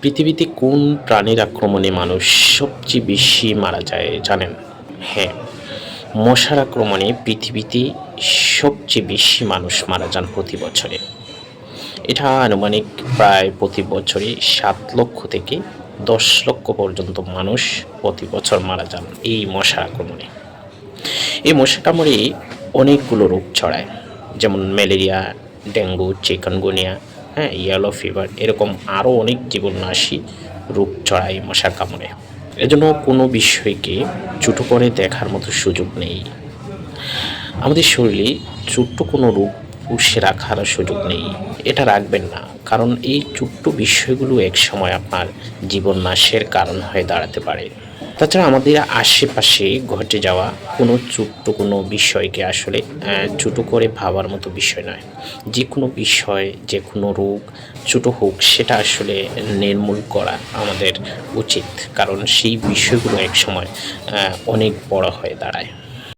পৃথিবীতে কোন প্রাণীর আক্রমণে মানুষ সবচেয়ে বেশি মারা যায় জানেন? হ্যাঁ মশার আক্রমণে পৃথিবীতে সবচেয়ে বেশি মানুষ মারা যান প্রতি বছরে। এটা আনুমানিক প্রায় প্রতি বছরে সাত লক্ষ থেকে দশ লক্ষ পর্যন্ত মানুষ প্রতি বছর মারা যান এই মশার আক্রমণে। এই মশা কামড়ে অনেকগুলো রোগ ছড়ায়, যেমন ম্যালেরিয়া, ডেঙ্গু, চিকনগুনিয়া হ্যাঁ ইয়েলো ফিভার এরকম আরও অনেক জীবননাশী রূপ ছড়ায় মশার কামড়ে। এজন্য কোনো বিষয়কে ছোটো করে দেখার মতো সুযোগ নেই। আমাদের শরীরে ছোট্ট কোনো রূপ পুষে রাখার সুযোগ নেই। এটা রাখবেন না, কারণ এই ছোট্ট বিষয়গুলো এক সময় আপনার জীবন নাশের কারণ হয়ে দাঁড়াতে পারে। তাছাড়া আমাদের আশেপাশে ঘটে যাওয়া কোনো ছোট্ট কোনো বিষয়কে আসলে ছোটো করে ভাবার মতো বিষয় নয়। যে কোনো বিষয়, যে কোনো রোগ, ছোটো হোক, সেটা আসলে নির্মূল করা আমাদের উচিত। কারণ সেই বিষয়গুলো এক সময় অনেক বড় হয়ে দাঁড়ায়।